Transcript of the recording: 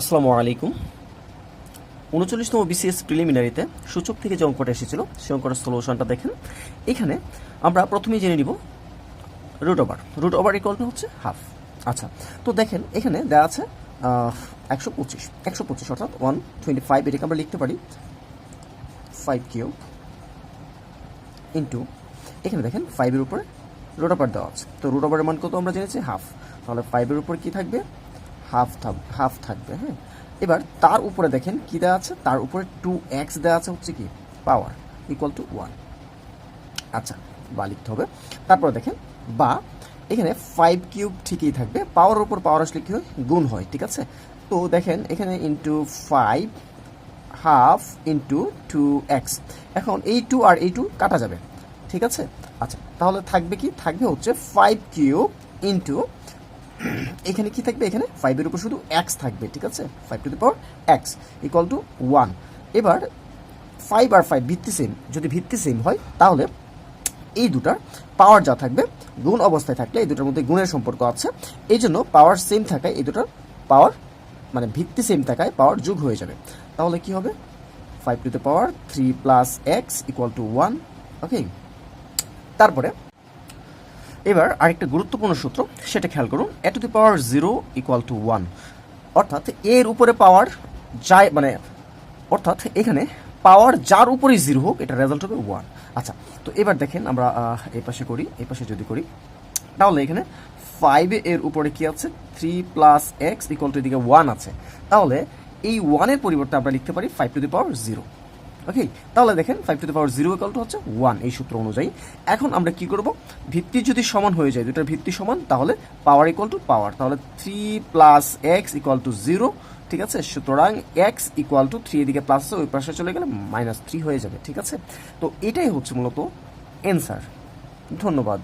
আসসালামু আলাইকুম। উনচল্লিশতম বিসিএস প্রিলিমিনারিতে সূচক থেকে যে অঙ্কটা এসেছিল, সেই অঙ্কটার সলিউশনটা দেখেন। এখানে আমরা প্রথমেই জেনে নিব root over root over equal হচ্ছে হাফ আচ্ছা তো দেখেন, এখানে দেওয়া আছে একশো পঁচিশ। একশো পঁচিশ অর্থাৎ ওয়ান টোয়েন্টি ফাইভ এটাকে আমরা লিখতে পারি ফাইভ কিউব ইন্টু এখানে দেখেন ফাইভের উপরে রুট ওভার দেওয়া আছে। তো রুট ওভারের মান কত আমরা জেনেছি? হাফ তাহলে ফাইভের উপর কি থাকবে? হাফ থাকবে হাফ থাকবে হ্যাঁ? এবার তার উপরে দেখেন কি দেওয়া আছে? তার উপরে টু এক্স দেওয়া আছে হচ্ছে কি? পাওয়ার ইকুয়াল টু ওয়ান আচ্ছা বা লিখতে হবে। তারপরে দেখেন, বা এখানে ফাইভ কিউব ঠিকই থাকবে। পাওয়ার উপর পাওয়ার আসলে কি হয়? গুণ হয়, ঠিক আছে? তো দেখেন, এখানে into five half into two x এখন এই টু আর এই টু কাটা যাবে, ঠিক আছে? আচ্ছা তাহলে থাকবে কি? থাকবে হচ্ছে ফাইভ কিউব ইন্টু এখানে কি থাকবে? এখানে ফাইভের উপর শুধু এক্স থাকবে, ঠিক আছে? Five to the power x equal to one এবার ফাইভ আর ফাইভ ভিত্তি সেম যদি ভিত্তি সেম হয়, তাহলে এই দুটার পাওয়ার যা থাকবে, গুণ অবস্থায় থাকলে এই দুটার মধ্যে গুণের সম্পর্ক আছে। এই জন্য পাওয়ার সেম থাকায় এই দুটার পাওয়ার মানে ভিত্তি সেম থাকায় পাওয়ার যোগ হয়ে যাবে। তাহলে কি হবে? Five to the power three plus x equal to one okay তারপরে এবার আরেকটা গুরুত্বপূর্ণ সূত্র, সেটা খেয়াল করুন, a to the power zero equal to one অর্থাৎ এর উপরে পাওয়ার যায় মানে অর্থাৎ এখানে পাওয়ার যার উপরেই জিরো হোক, এটা রেজাল্ট হবে ওয়ান আচ্ছা তো এবার দেখেন আমরা এই পাশে করি এই পাশে যদি করি, তাহলে এখানে ফাইভ এর উপরে কি আছে? Three plus x equal to এদিকে ওয়ান আছে। তাহলে এই ওয়ানের পরিবর্তে আমরা লিখতে পারি five to the power zero okay তাহলে দেখেন five to the power zero equal to হচ্ছে ওয়ান এই সূত্র অনুযায়ী। এখন আমরা কি করব? ভিত্তি যদি সমান হয়ে যায় দুটার ভিত্তি সমান, তাহলে পাওয়ার ইকুয়াল টু পাওয়ার তাহলে three plus x equal to zero ঠিক আছে? সুতরাং এক্স ইকুয়াল টু থ্রি এদিকে প্লাস ওই পাশে চলে গেলে মাইনাস থ্রি হয়ে যাবে, ঠিক আছে? তো এটাই হচ্ছে মূলত অ্যান্সার ধন্যবাদ।